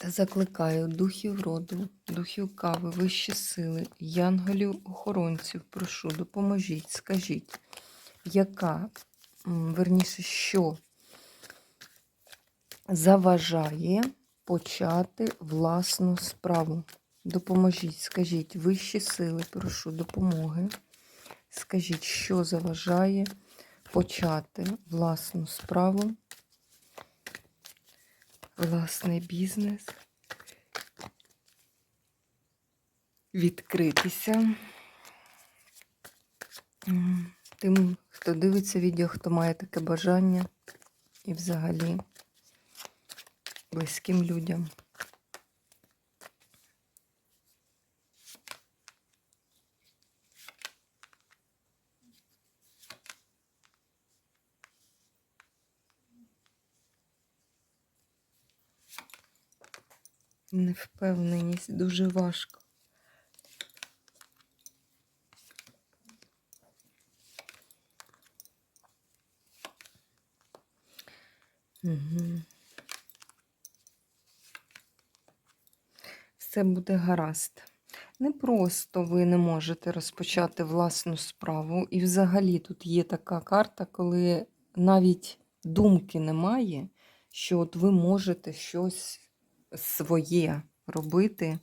Та закликаю духів роду, духів кави, вищі сили, янголів-охоронців, прошу, допоможіть, скажіть, яка, верніше, що заважає почати власну справу? Допоможіть, скажіть, вищі сили, прошу допомоги. Скажіть, що заважає почати власну справу, власний бізнес, відкритися тим, хто дивиться відео, хто має таке бажання і взагалі близьким людям. Невпевненість дуже важко. Угу. Все буде гаразд. Не просто ви не можете розпочати власну справу. І взагалі тут є така карта, коли навіть думки немає, що от ви можете щось своє робити.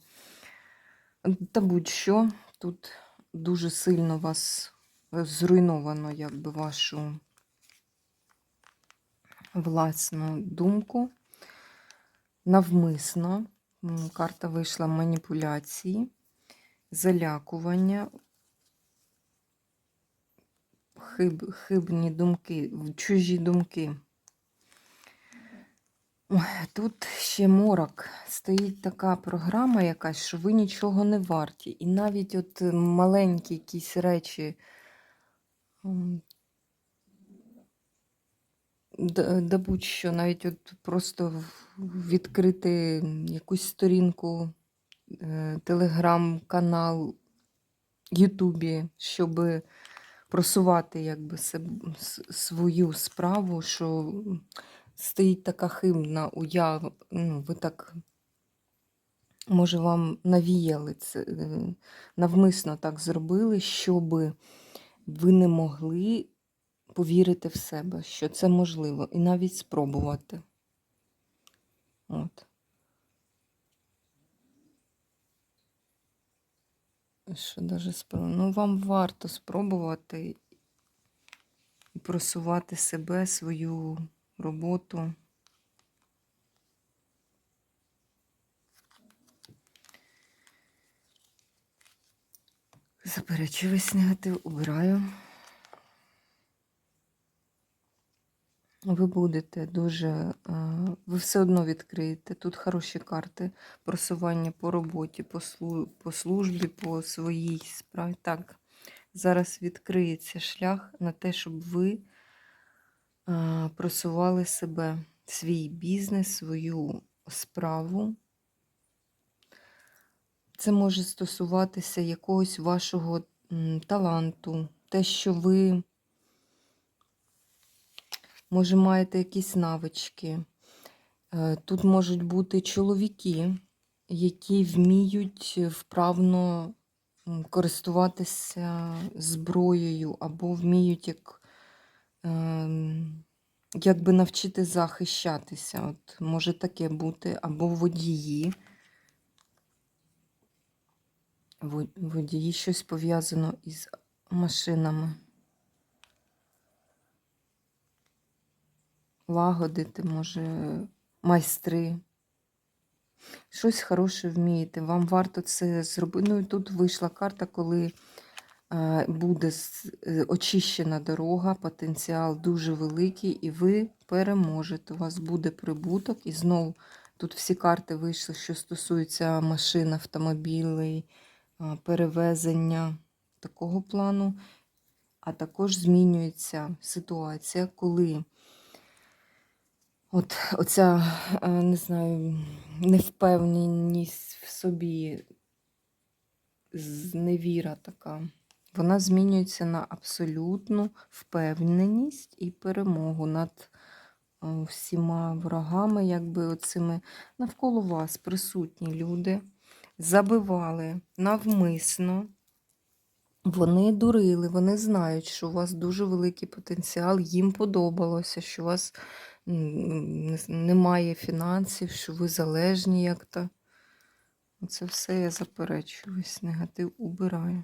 Та будь-що тут дуже сильно вас зруйновано, якби вашу власну думку. Навмисно. Карта вийшла маніпуляції, залякування, хиб, хибні думки, чужі думки. Тут ще морок. Стоїть така програма якась, що ви нічого не варті. І навіть от маленькі якісь речі, да, будь-що, навіть от просто відкрити якусь сторінку, е, телеграм-канал, Ютубі, щоб просувати якби свою справу, що стоїть така химна уява, ну, ви так, може, вам навіяли це, е, навмисно так зробили, щоб ви не могли повірити в себе, що це можливо, і навіть спробувати. От. Що даже спро... Ну, вам варто спробувати і просувати себе, свою роботу. Заперечую весь негатив, убираю. Ви будете дуже, е, ви все одно відкриєте. Тут хороші карти просування по роботі, по, службі, по своїй справі. Так, зараз відкриється шлях на те, щоб ви просували себе, свій бізнес, свою справу. Це може стосуватися якогось вашого таланту, те, що ви, може, маєте якісь навички. Е, Тут можуть бути чоловіки, які вміють вправно користуватися зброєю, або вміють як, якби навчити захищатися. От, може таке бути, або водії. Водії щось пов'язано із машинами. Лагодити, може, майстри. Щось хороше вмієте. Вам варто це зробити. Ну і тут вийшла карта, коли буде е, очищена дорога, потенціал дуже великий, і ви переможете. У вас буде прибуток. І знову тут всі карти вийшли, що стосуються машин, автомобілей, перевезення такого плану, а також змінюється ситуація, коли от оця, е, не знаю, невпевненість в собі, зневіра така, вона змінюється на абсолютну впевненість і перемогу над е, всіма ворогами, якби оцими навколо вас присутні люди забивали навмисно. Вони дурили, вони знають, що у вас дуже великий потенціал, їм подобалося, що у вас немає фінансів, що ви залежні як-то. Це все я заперечую, весь негатив убираю.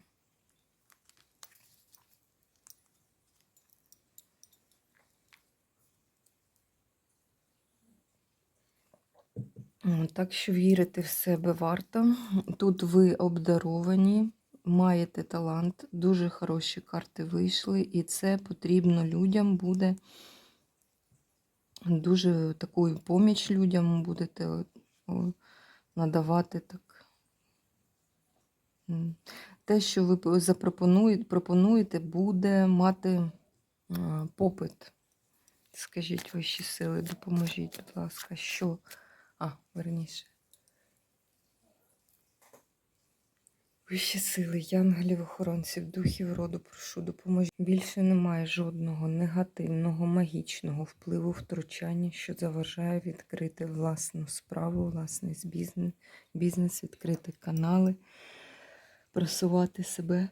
Так що вірити в себе варто. Тут ви обдаровані, маєте талант, дуже хороші карти вийшли, і це потрібно людям буде. Дуже таку поміч людям будете надавати так. Те, що ви запропонуєте, пропонуєте, буде мати попит. Скажіть вищі сили, допоможіть, будь ласка, що? А, верніше. Вищі сили, янголів, охоронців, духів роду, прошу, допоможіть. Більше немає жодного негативного, магічного впливу втручання, що заважає відкрити власну справу, власний бізнес, бізнес, відкрити канали, просувати себе.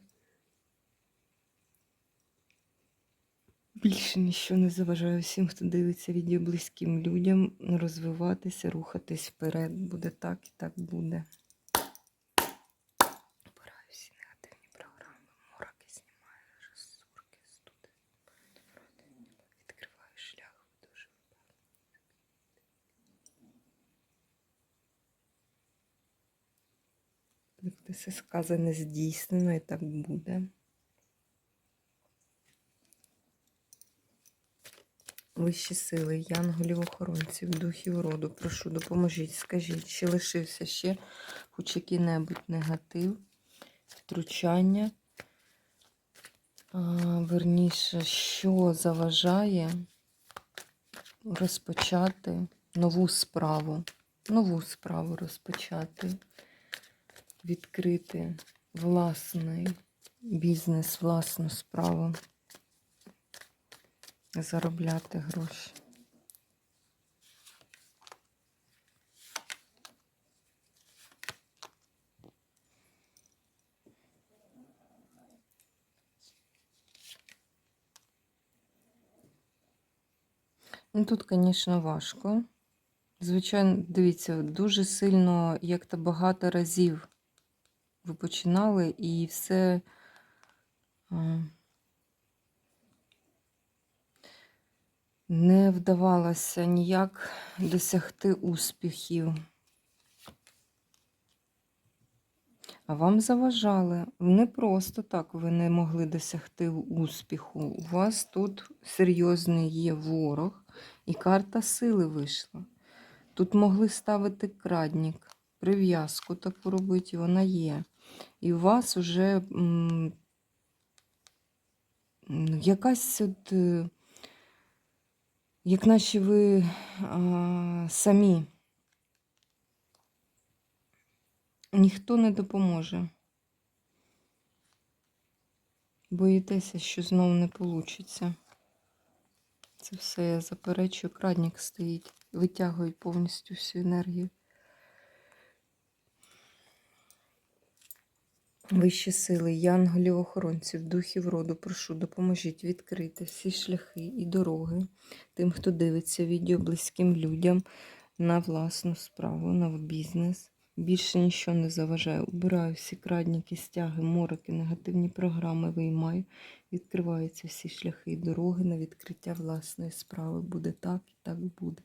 Більше ніщо не заважає всім, хто дивиться відео близьким людям, розвиватися, рухатись вперед. Буде так і так буде. Обираю всі негативні програми, мороки знімаю, розсурки, студи. Відкриваю шлях дуже Буде все сказане здійснено і так буде. Вищі сили, янголів, охоронців, духів роду, прошу, допоможіть, скажіть, чи лишився ще хоч який-небудь негатив, втручання, а, верніше, що заважає розпочати нову справу, нову справу розпочати, відкрити власний бізнес, власну справу заробляти гроші. Ну, тут, звісно, важко. Звичайно, дивіться, дуже сильно, як то багато разів ви починали, і все. Не вдавалося ніяк досягти успіхів. А вам заважали. Не просто так ви не могли досягти успіху. У вас тут серйозний є ворог, і карта сили вийшла. Тут могли ставити крадник, прив'язку таку робити, вона є. І у вас вже м, якась от. Як наче ви а, самі. Ніхто не допоможе. Боїтеся, що знову не вийде. Це все я заперечую. Крадник стоїть, витягують повністю всю енергію. Вищі сили, янголів, охоронців, духів роду, прошу, допоможіть відкрити всі шляхи і дороги тим, хто дивиться відео близьким людям на власну справу, на бізнес. Більше нічого не заважає. Убираю всі крадніки, стяги, мороки, негативні програми виймаю. Відкриваються всі шляхи і дороги на відкриття власної справи. Буде так і так буде.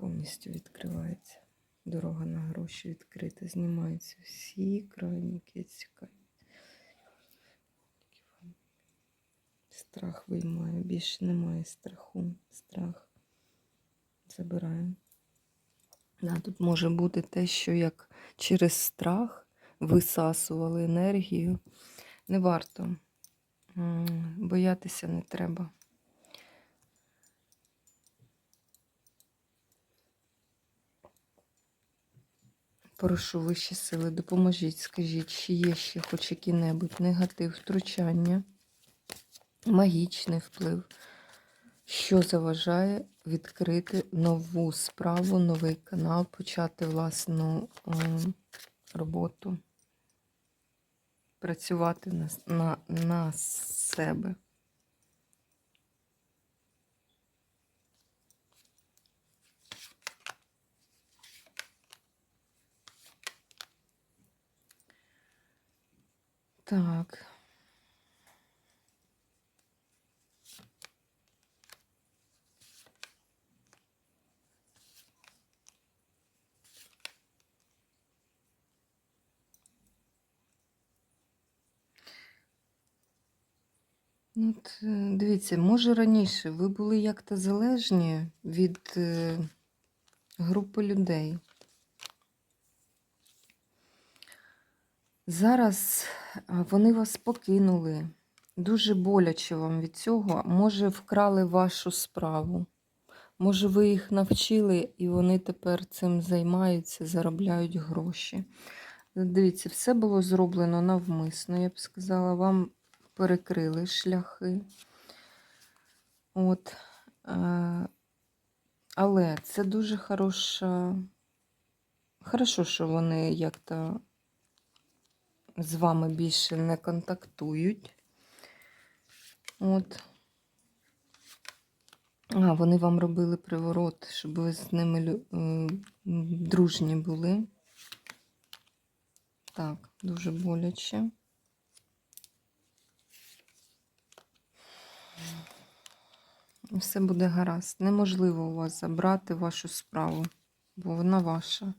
Повністю відкривається. Дорога на гроші відкрита, знімаються всі крайніки цікаві. Страх виймаю, більше немає страху. Страх забираємо. Да, тут може бути те, що як через страх висасували енергію. Не варто. Боятися не треба. Прошу вищі сили, допоможіть, скажіть, чи є ще хоч який-небудь негатив, втручання, магічний вплив, що заважає відкрити нову справу, новий канал, почати власну ем, роботу, працювати на, на, на себе. Так. Ну, от, е, дивіться, може раніше ви були як-то залежні від е, групи людей. Зараз вони вас покинули. Дуже боляче вам від цього. Може, вкрали вашу справу. Може, ви їх навчили, і вони тепер цим займаються, заробляють гроші. Дивіться, все було зроблено навмисно, я б сказала, вам перекрили шляхи. От. е, Але це дуже хороша. Хорошо, що вони як-то з вами більше не контактують. От. А, вони вам робили приворот, щоб ви з ними лю- дружні були. Так, дуже боляче. Все буде гаразд. Неможливо у вас забрати вашу справу, бо вона ваша.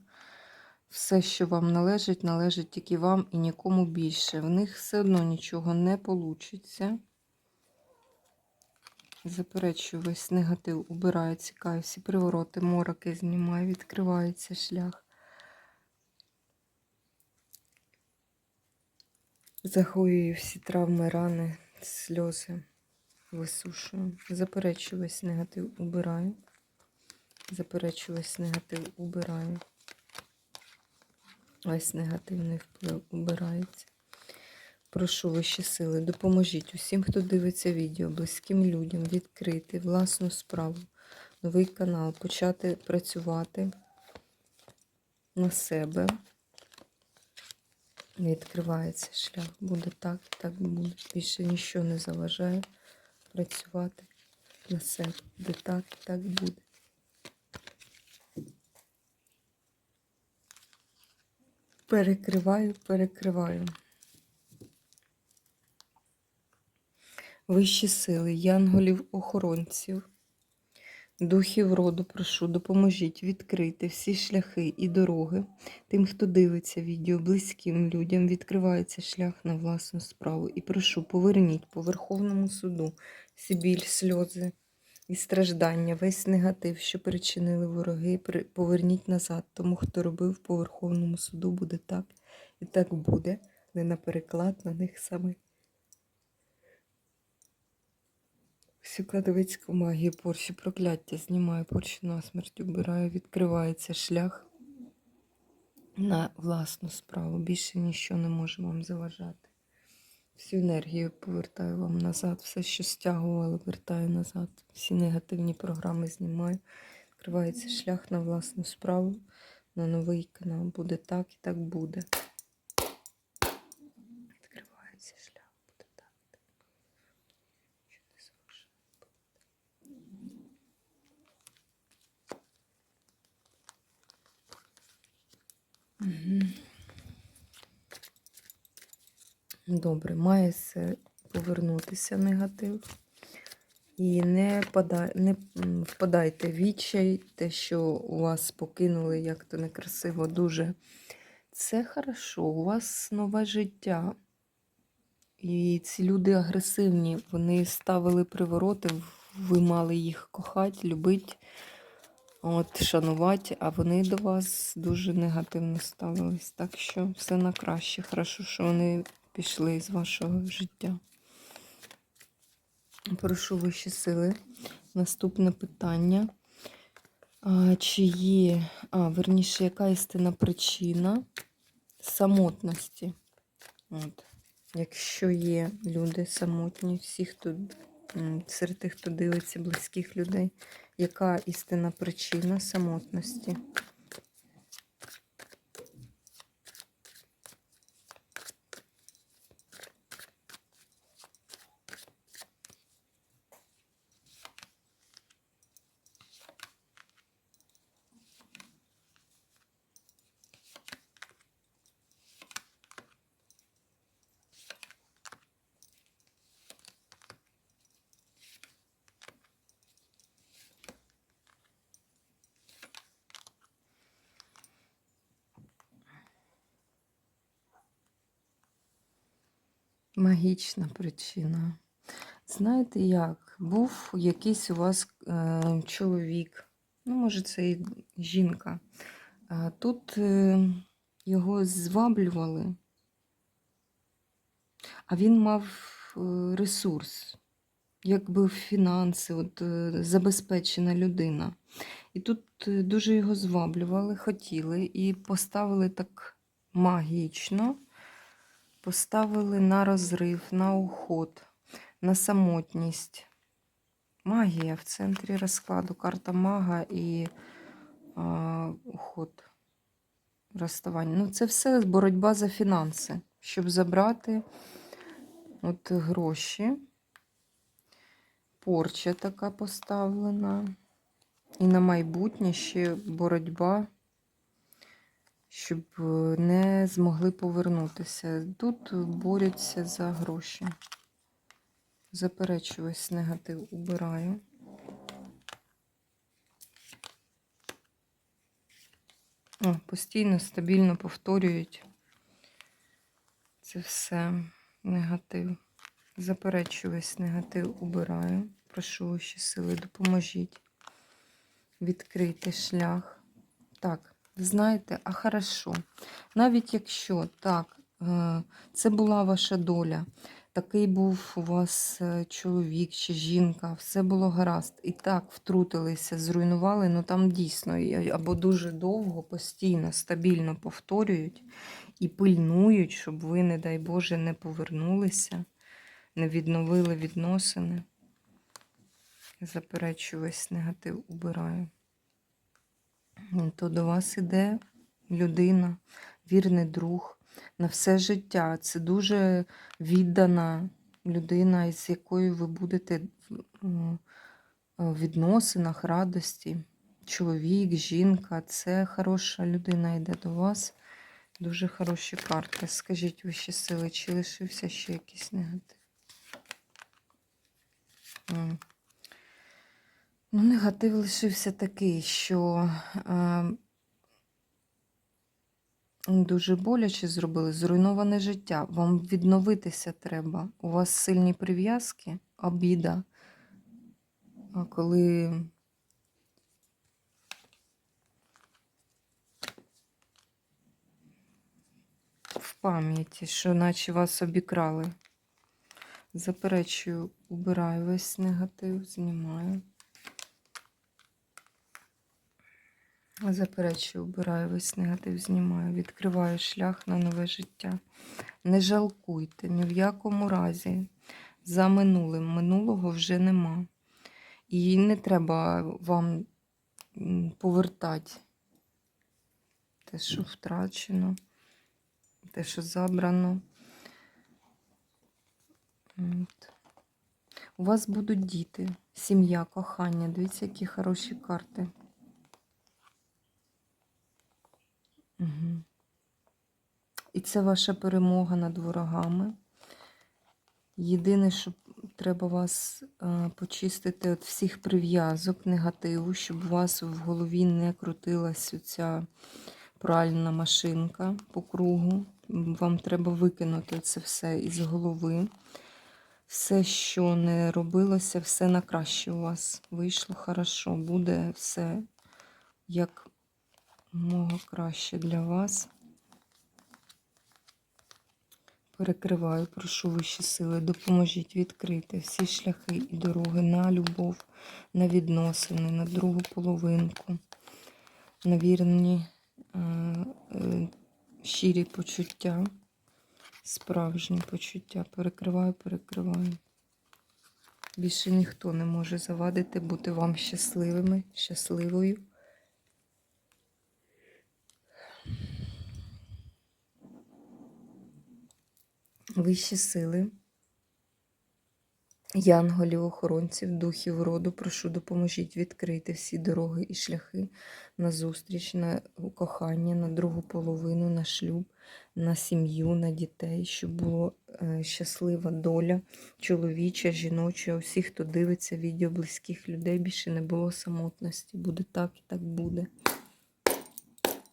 Все, що вам належить, належить тільки вам і нікому більше. В них все одно нічого не вийде. Заперечую, весь негатив убираю, цікаві всі привороти, мороки знімаю, відкривається шлях. Загоюю всі травми, рани, сльози, висушую. Заперечую весь негатив убираю. Заперечую весь негатив убираю. Весь негативний вплив убирається. Прошу вищі сили, допоможіть усім, хто дивиться відео, близьким людям відкрити власну справу, новий канал, почати працювати на себе. Відкривається шлях. Буде так, так буде. Більше нічого не заважає працювати на себе. Буде так, так буде. Перекриваю, перекриваю. Вищі сили, янголів-охоронців, духів роду, прошу, допоможіть відкрити всі шляхи і дороги тим, хто дивиться відео, близьким людям, відкривається шлях на власну справу. І прошу, поверніть по Верховному суду всі сльози і страждання, весь негатив, що причинили вороги, поверніть назад. Тому, хто робив по Верховному суду, буде так. І так буде, не на переклад на них саме. Всю кладовицьку магію порші прокляття знімаю, порші на смерть убираю, відкривається шлях на власну справу. Більше нічого не може вам заважати. Всю енергію повертаю вам назад, все, що стягувало, вертаю назад. Всі негативні програми знімаю. Відкривається шлях на власну справу, на новий канал. Буде так і так буде. Відкривається шлях, буде так. і так. Що не заважає. Мгм. Добре, має повернутися негатив. І не, подай, не впадайте в відчай, те, що у вас покинули, як то некрасиво, дуже. Це хорошо, у вас нове життя. І ці люди агресивні, вони ставили привороти, ви мали їх кохати, любити. шанувати, а вони до вас дуже негативно ставились. Так що все на краще. Хорошо, що вони пішли з вашого життя. Прошу вищі сили. Наступне питання. А, чи є, а, верніше, яка істинна причина самотності? От. Якщо є люди самотні, всі, хто серед тих, хто дивиться близьких людей, яка істинна причина самотності? Магічна причина. Знаєте як? Був якийсь у вас е, чоловік, ну, може, це і жінка. А тут е, його зваблювали, а він мав е, ресурс, якби фінанси, от, е, забезпечена людина. І тут е, дуже його зваблювали, хотіли і поставили так магічно поставили на розрив, на уход, на самотність. Магія в центрі розкладу, карта мага і а, уход, розставання. Ну, це все боротьба за фінанси, щоб забрати от гроші. Порча така поставлена. І на майбутнє ще боротьба щоб е, не змогли повернутися. Тут борються за гроші. Заперечу весь негатив убираю. О, постійно, стабільно повторюють. Це все негатив. Заперечу весь негатив убираю. Прошу ваші сили, допоможіть. Відкрити шлях. Так. Знаєте, а хорошо. Навіть якщо так, е, це була ваша доля, такий був у вас е, чоловік чи жінка, все було гаразд. І так втрутилися, зруйнували, ну там дійсно або дуже довго, постійно, стабільно повторюють і пильнують, щоб ви, не дай Боже, не повернулися, не відновили відносини. Заперечую весь негатив убираю то до вас іде людина, вірний друг на все життя. Це дуже віддана людина, із якою ви будете в відносинах, радості. Чоловік, жінка, це хороша людина йде до вас. Дуже хороші карти. Скажіть вищі сили, чи лишився ще якийсь негатив? Ну, негатив лишився такий, що е, дуже боляче зробили, зруйноване життя. Вам відновитися треба. У вас сильні прив'язки, обіда. А коли в пам'яті, що наче вас обікрали. Заперечую, убираю весь негатив, знімаю. Заперечую, обираю весь негатив, знімаю, відкриваю шлях на нове життя. Не жалкуйте ні в якому разі. За минулим. Минулого вже нема. І не треба вам повертати те, що втрачено, те, що забрано. От. У вас будуть діти, сім'я, кохання. Дивіться, які хороші карти. Угу. І це ваша перемога над ворогами. Єдине, що треба вас почистити від всіх прив'язок, негативу, щоб у вас в голові не крутилась ця пральна машинка по кругу. Вам треба викинути це все із голови. Все, що не робилося, все на краще у вас вийшло хорошо, буде все як мого краще для вас. Перекриваю, прошу вищі сили, допоможіть відкрити всі шляхи і дороги на любов, на відносини, на другу половинку, на вірні е, е, щирі почуття, справжні почуття. Перекриваю, перекриваю. Більше ніхто не може завадити бути вам щасливими, щасливою. Вищі сили, янголів, охоронців, духів роду, прошу, допоможіть відкрити всі дороги і шляхи на зустріч, на кохання, на другу половину, на шлюб, на сім'ю, на дітей, щоб була е, щаслива доля чоловіча, жіноча, усіх, хто дивиться відео близьких людей, більше не було самотності. Буде так і так буде.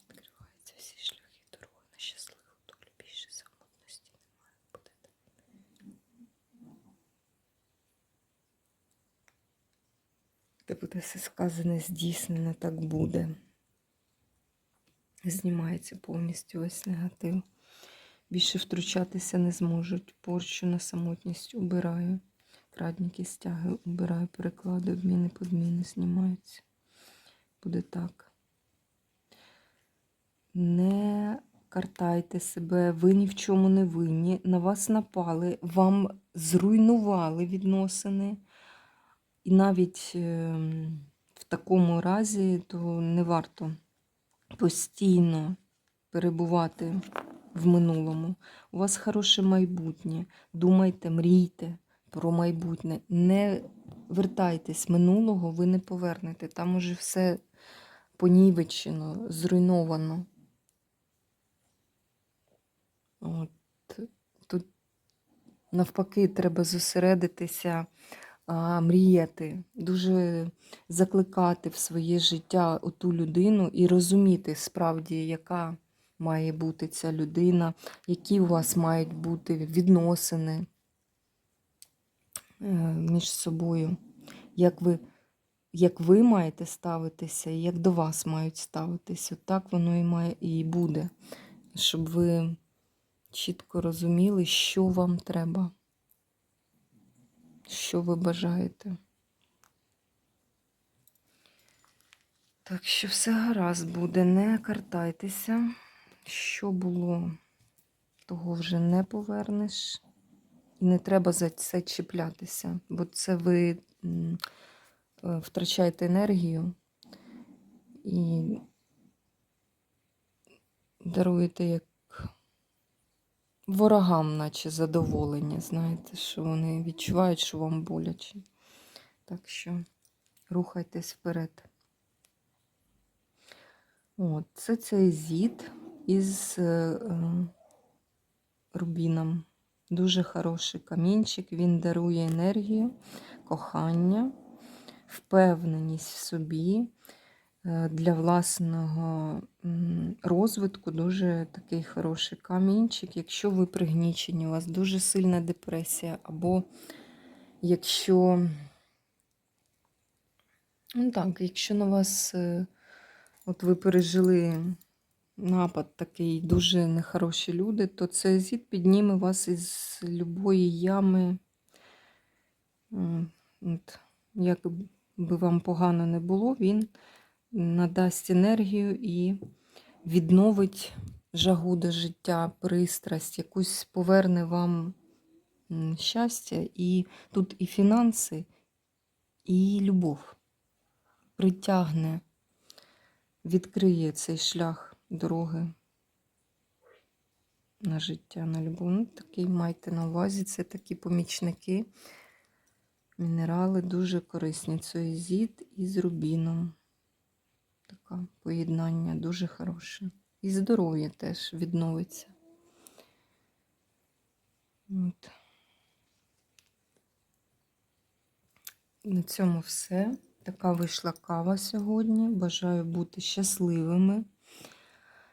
Відкриваються всі шляхи дороги на щасливу долю. Більше самотності немає. Буде так. Де буде все сказане, здійснено, так буде. Знімається повністю весь негатив. Більше втручатися не зможуть. Порчу на самотність убираю. Крадніки стяги убираю, переклади, обміни, подміни знімаються. Буде так. Не картайте себе, ви ні в чому не винні. На вас напали, вам зруйнували відносини. І навіть ем, в такому разі то не варто постійно перебувати в минулому. У вас хороше майбутнє. Думайте, мрійте про майбутнє. Не вертайтесь минулого, ви не повернете. Там уже все понівечено, зруйновано. От. Тут навпаки треба зосередитися мріяти, дуже закликати в своє життя оту людину і розуміти справді, яка має бути ця людина, які у вас мають бути відносини е, між собою, як ви, як ви маєте ставитися, і як до вас мають ставитися. Так воно і має і буде, щоб ви чітко розуміли, що вам треба що ви бажаєте. Так що все гаразд буде, не картайтеся. Що було, того вже не повернеш. І не треба за це чіплятися, бо це ви е, втрачаєте енергію і даруєте як ворогам, наче задоволення. Знаєте, що вони відчувають, що вам боляче. Так що рухайтесь вперед. От, це цей зід із е, е, рубіном. Дуже хороший камінчик, він дарує енергію, кохання, впевненість в собі. Е, для власного розвитку дуже такий хороший камінчик. Якщо ви пригнічені, у вас дуже сильна депресія, або якщо, ну так, якщо на вас, е, от ви пережили напад такий, дуже нехороші люди, то цей зід підніме вас із любої ями. От, Як би вам погано не було, він надасть енергію і відновить жагу до життя, пристрасть, якусь поверне вам щастя, і тут і фінанси, і любов притягне, відкриє цей шлях дороги на життя, на любов. Ну, такий майте на увазі, це такі помічники. Мінерали дуже корисні. Цоїзід із рубіном. Така поєднання дуже хороше. І здоров'я теж відновиться. От. На цьому все. Така вийшла кава сьогодні. Бажаю бути щасливими,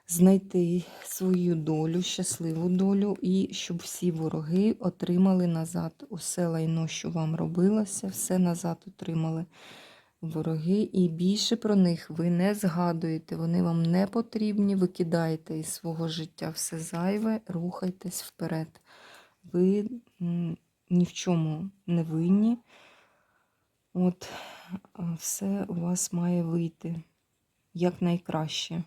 знайти свою долю, щасливу долю, і щоб всі вороги отримали назад усе лайно, що вам робилося, все назад отримали вороги, і більше про них ви не згадуєте, вони вам не потрібні, викидаєте із свого життя все зайве, рухайтесь вперед. Ви ні в чому не винні. От все у вас має вийти якнайкраще.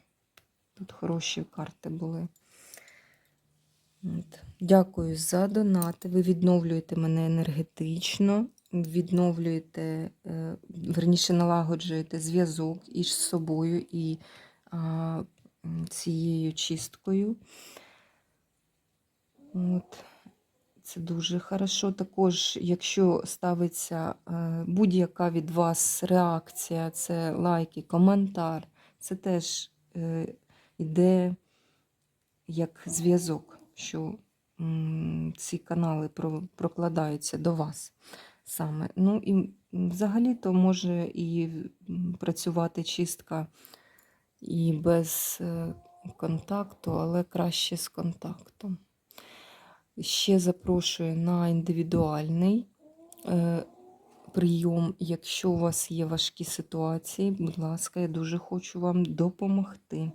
Тут хороші карти були. От. Дякую за донати. Ви відновлюєте мене енергетично, відновлюєте, е, верніше налагоджуєте зв'язок із собою і цією чисткою. От. Це дуже хорошо. Також, якщо ставиться е, будь-яка від вас реакція, це лайки, коментар, це теж е, йде як зв'язок, що ці канали прокладаються до вас саме. Ну і взагалі-то може і працювати чистка і без е, контакту, але краще з контактом. Ще запрошую на індивідуальний е, прийом. Якщо у вас є важкі ситуації, будь ласка, я дуже хочу вам допомогти.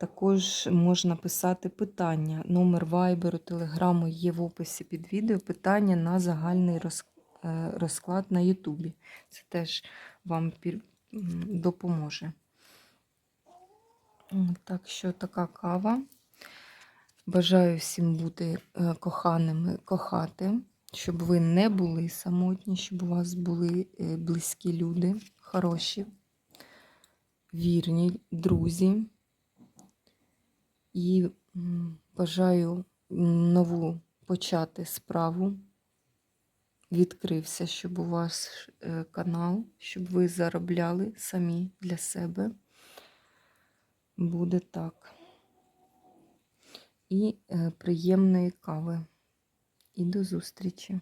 Також можна писати питання. Номер вайберу, телеграму є в описі під відео. Питання на загальний роз- е, розклад на Ютубі. Це теж вам допоможе. Так що така кава. Бажаю всім бути е, коханими, кохати, щоб ви не були самотні, щоб у вас були е, близькі люди, хороші, вірні друзі. І бажаю нову почати справу. Відкрився, щоб у вас е, канал, щоб ви заробляли самі для себе. Буде так. І е, приємної кави. І до зустрічі!